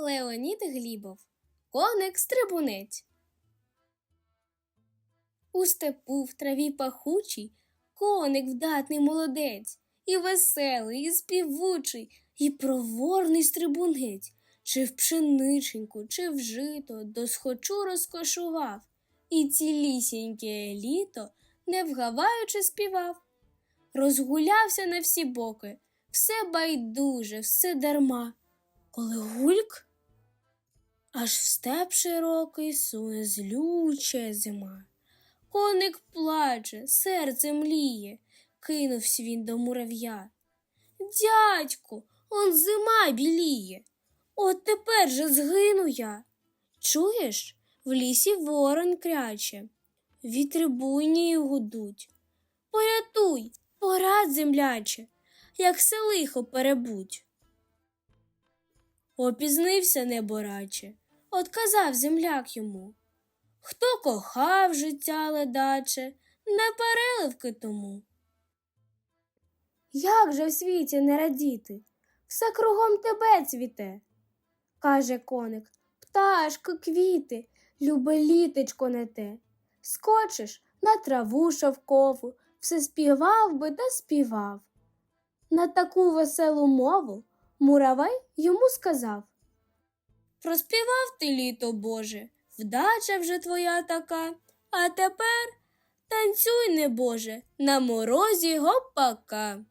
Леонід Глібов. Коник стрибунець. У степу в траві пахучій коник вдатний молодець, і веселий, і співучий, і проворний стрибунець, чи в пшениченьку, чи в жито досхочу розкошував, і цілісіньке літо, не вгаваючи, співав. Розгулявся на всі боки, все байдуже, все дарма. Коли гульк, аж в степ широкий суне злюча зима. Коник плаче, серце мліє, кинувся він до мурав'я. Дядьку, он зима біліє. От тепер же згину я. Чуєш, в лісі ворон кряче, вітри буйні гудуть. Порятуй, порад, земляче, як все лихо перебудь. Опізнився небораче, отказав земляк йому. Хто кохав життя ледаче, не переливки тому. Як же в світі не радіти? Все кругом тебе цвіте, каже коник, пташко, квіти, любе літечко не те. Скочиш на траву шовкову, все співав би та співав. На таку веселу мову муравей йому сказав. Проспівав ти літо Боже, вдача вже твоя така, а тепер танцюй, не Боже, на морозі гопака.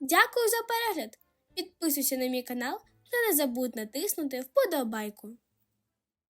Дякую за перегляд. Підписуйся на мій канал та не забудь натиснути вподобайку.